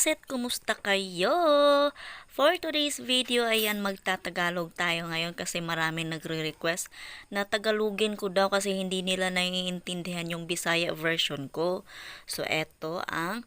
Kaset, kumusta kayo? For today's video, ayan, magtatagalog tayo ngayon kasi maraming nagre-request na tagalugin ko daw kasi hindi nila naiintindihan yung Bisaya version ko. So, eto ang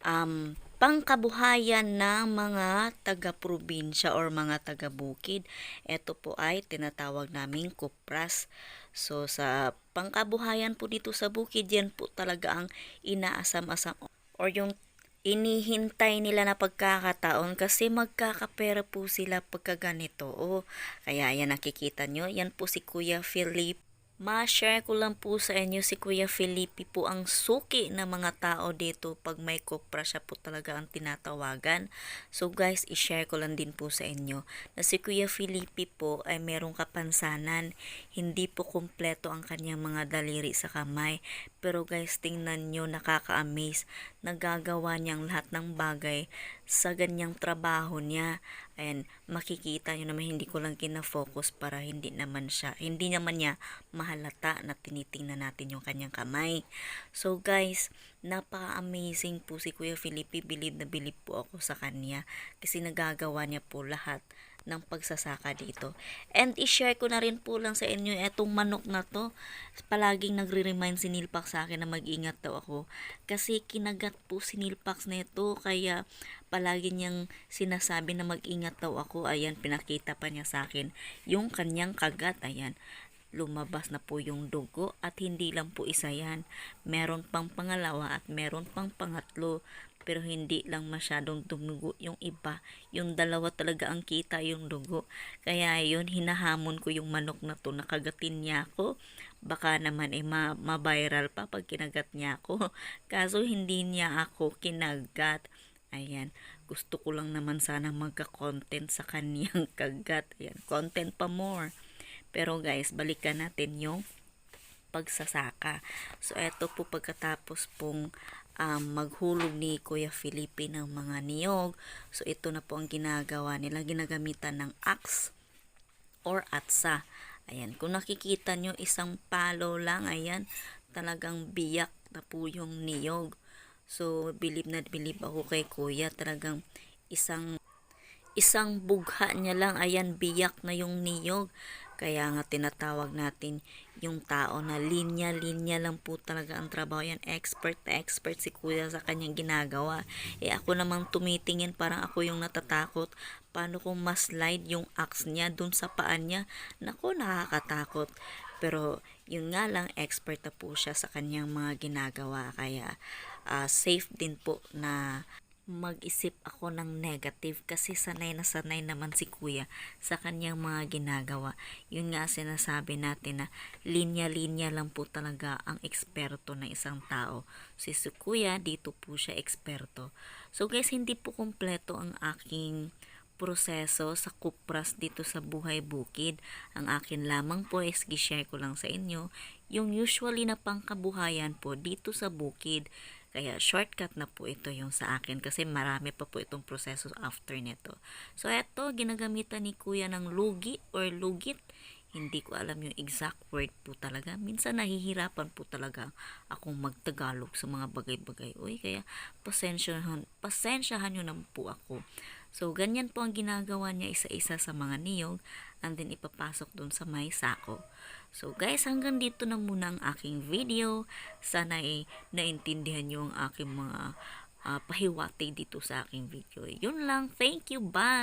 um, pangkabuhayan ng mga taga-probinsya or mga taga-bukid. Ito po ay tinatawag naming kupras. So, sa pangkabuhayan po dito sa bukid, yan po talaga ang inaasam-asam or yung inihintay nila na pagkakataon kasi magkakapera po sila pagka ganito. O, kaya yan nakikita nyo, yan po si Kuya Philip. Ma-share ko lang po sa inyo si Kuya Felipe po ang suki ng mga tao dito pag may kopra siya po talaga ang tinatawagan. So guys, i-share ko lang din po sa inyo na si Kuya Felipe po ay merong kapansanan. Hindi po kumpleto ang kanyang mga daliri sa kamay. Pero guys, tingnan nyo, nakaka-amaze. Nagagawa niyang lahat ng bagay sa ganyang trabaho niya. Ayan, makikita nyo naman hindi ko lang kinafocus para hindi naman siya, hindi naman niya mahalata na tinitingnan natin yung kanyang kamay. So guys, napaka-amazing po si Kuya Felipe. Believe na believe po ako sa kanya kasi nagagawa niya po lahat ng pagsasaka dito. And i-share ko na rin po lang sa inyo etong manok na to. Palaging nagre-remind si Nilpax sa akin na mag-ingat daw ako. Kasi kinagat po si Nilpax nito kaya palagi niyang sinasabi na mag-ingat daw ako. Ayan, pinakita pa niya sa akin yung kanyang kagat. Ayan, lumabas na po yung dugo at hindi lang po isa yan. Meron pang pangalawa at meron pang pangatlo pero hindi lang masyadong dumugo yung iba. Yung dalawa talaga ang kita yung dugo. Kaya yun, hinahamon ko yung manok na to. Nakagatin niya ako. Baka naman eh ma- ma-viral pa pag kinagat niya ako. Kaso hindi niya ako kinagat. Ayan, gusto ko lang naman sana magka-content sa kanyang kagat. Ayan, content pa more. Pero guys, balikan natin yung pagsasaka. So, eto po pagkatapos pong um, maghulog ni Kuya Felipe ng mga niyog. So, ito na po ang ginagawa nila. Ginagamitan ng axe or atsa. Ayan, kung nakikita nyo, isang palo lang, ayan, talagang biyak na po yung niyog. So, believe na believe ako kay Kuya, talagang isang isang bugha niya lang, ayan, biyak na yung niyog. Kaya nga tinatawag natin yung tao na linya-linya lang po talaga ang trabaho yan. Expert na expert si kuya sa kanyang ginagawa. Eh ako namang tumitingin parang ako yung natatakot. Paano kung mas slide yung axe niya dun sa paan niya? Nako, nakakatakot. Pero yun nga lang, expert na po siya sa kanyang mga ginagawa. Kaya uh, safe din po na mag-isip ako ng negative kasi sanay na sanay naman si kuya sa kanyang mga ginagawa. Yun nga sinasabi natin na linya-linya lang po talaga ang eksperto ng isang tao. Si, si kuya, dito po siya eksperto. So guys, hindi po kompleto ang aking proseso sa kupras dito sa buhay bukid. Ang akin lamang po is share ko lang sa inyo yung usually na pangkabuhayan po dito sa bukid kaya shortcut na po ito yung sa akin kasi marami pa po itong proseso after nito. So ito, ginagamitan ni kuya ng lugi or lugit. Hindi ko alam yung exact word po talaga. Minsan nahihirapan po talaga akong magtagalog sa mga bagay-bagay. Uy, kaya pasensyahan, pasensyahan nyo naman po ako. So, ganyan po ang ginagawa niya isa-isa sa mga niyog and then ipapasok dun sa may sako. So guys, hanggang dito na muna ang aking video. Sana ay naintindihan nyo ang aking mga uh, pahiwati dito sa aking video. Yun lang. Thank you. Bye!